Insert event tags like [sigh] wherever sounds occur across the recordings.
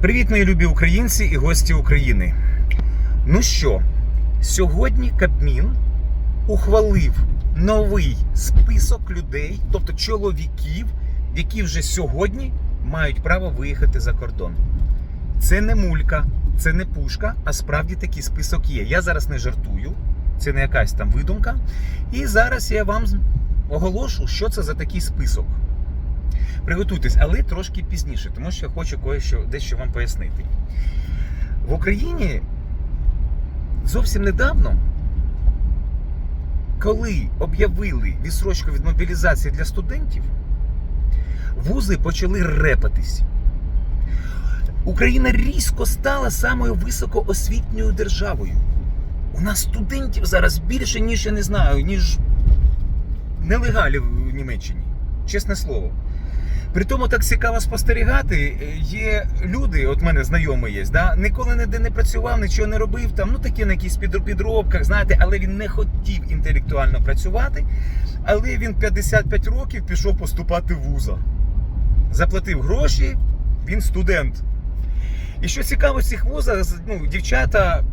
Привіт, мої любі українці і гості України. Ну що, сьогодні Кабмін ухвалив новий список людей, тобто чоловіків, які вже сьогодні мають право виїхати за кордон. Це не мулька, це не пушка, а справді такий список є. Я зараз не жартую, це не якась там видумка. І зараз я вам оголошу, що це за такий список. Приготуйтесь, але трошки пізніше, тому що я хочу кое-що дещо вам пояснити. В Україні зовсім недавно, коли об'явили відсрочку від мобілізації для студентів, вузи почали репатись. Україна різко стала самою високоосвітньою державою. У нас студентів зараз більше, ніж я не знаю, ніж нелегалів в Німеччині. Чесне слово. При тому так цікаво спостерігати. Є люди, от мене знайомий є, да, ніколи ніде не працював, нічого не робив, там, ну такі на якісь підробках, знаєте, але він не хотів інтелектуально працювати. Але він 55 років пішов поступати в вуза. Заплатив гроші, він студент. І що цікаво в цих вузах, ну, дівчата,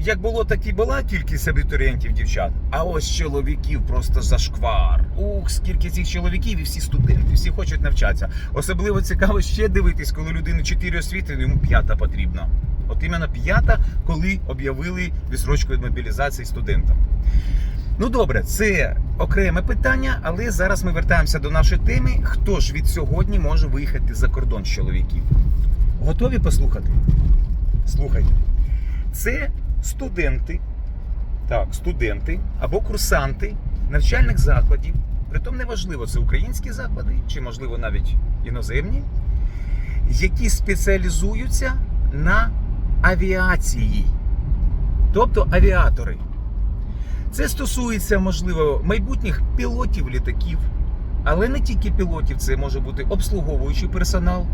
як було, так і була кількість абітурієнтів дівчат. А ось чоловіків просто зашквар. Ух, скільки цих чоловіків і всі студенти, всі хочуть навчатися. Особливо цікаво ще дивитись, коли людини 4 освіти, йому п'ята потрібна. От іменно п'ята, коли об'явили відсрочку від мобілізації студентам. Ну добре, це окреме питання, але зараз ми вертаємося до нашої теми. Хто ж від сьогодні може виїхати за кордон з чоловіків? Готові послухати? Слухайте. Це студенти, так, студенти або курсанти навчальних закладів. Притом неважливо, це українські заклади, чи, можливо, навіть іноземні, які спеціалізуються на авіації, тобто авіатори. Це стосується, можливо, майбутніх пілотів літаків, але не тільки пілотів, це може бути обслуговуючий персонал.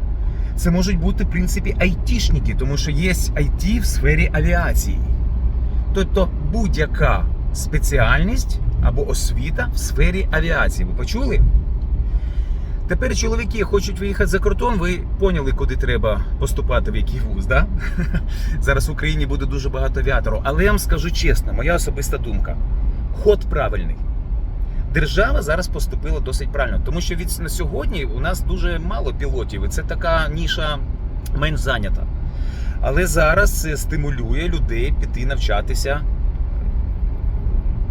Це можуть бути, в принципі, айтішники, тому що є IT в сфері авіації. Тобто будь-яка спеціальність або освіта в сфері авіації. Ви почули? Тепер чоловіки хочуть виїхати за кордон, ви поняли, куди треба поступати, в який вуз, да? [laughs] Зараз в Україні буде дуже багато авіаторів. Але я вам скажу чесно, моя особиста думка. Ход правильний. Держава зараз поступила досить правильно, тому що від на сьогодні у нас дуже мало пілотів, і це така ніша менш зайнята. Але зараз це стимулює людей піти навчатися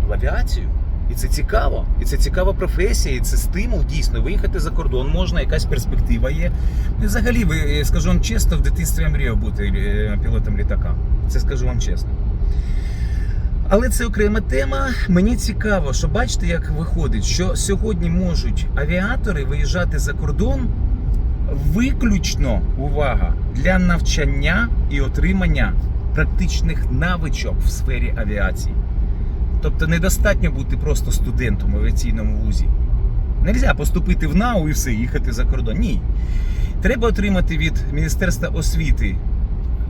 в авіацію. І це цікаво. І це цікава професія, і це стимул дійсно. Виїхати за кордон можна, якась перспектива є. І взагалі, е, скажу вам чесно, в дитинстві я мріяв бути е, пілотом літака. Це скажу вам чесно. Але це окрема тема. Мені цікаво, що бачите, як виходить, що сьогодні можуть авіатори виїжджати за кордон виключно увага для навчання і отримання практичних навичок в сфері авіації. Тобто недостатньо бути просто студентом в авіаційному вузі. Нельзя поступити в НАУ і все, їхати за кордон. Ні. Треба отримати від Міністерства освіти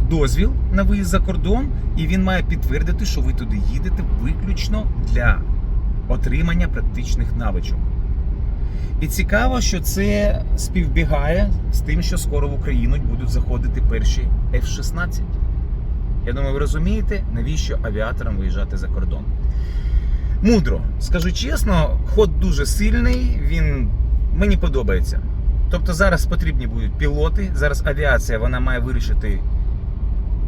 дозвіл на виїзд за кордон, і він має підтвердити, що ви туди їдете виключно для отримання практичних навичок. І цікаво, що це співбігає з тим, що скоро в Україну будуть заходити перші F-16. Я думаю, ви розумієте, навіщо авіаторам виїжджати за кордон. Мудро, скажу чесно, ход дуже сильний, він мені подобається. Тобто зараз потрібні будуть пілоти, зараз авіація вона має вирішити,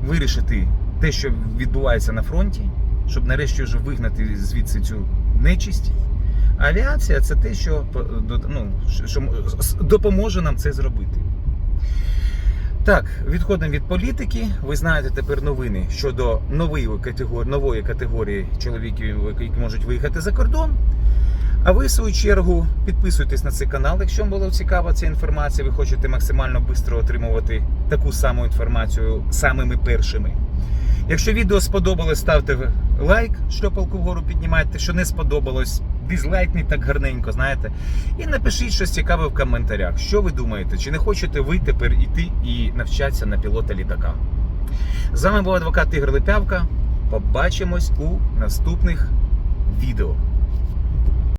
вирішити те, що відбувається на фронті, щоб нарешті вже вигнати звідси цю нечисть. Авіація це те, що, ну, що допоможе нам це зробити. Так, відходимо від політики. Ви знаєте тепер новини щодо нової категорії, нової категорії чоловіків, які можуть виїхати за кордон. А ви, в свою чергу, підписуйтесь на цей канал, якщо вам було цікава ця інформація, ви хочете максимально швидко отримувати таку саму інформацію самими першими. Якщо відео сподобалось, ставте лайк, шльопалку вгору піднімайте. Що не сподобалось, дизлайкніть так гарненько, знаєте. І напишіть щось цікаве в коментарях. Що ви думаєте? Чи не хочете ви тепер іти і навчатися на пілота літака? З вами був адвокат Ігор Липявка. Побачимось у наступних відео.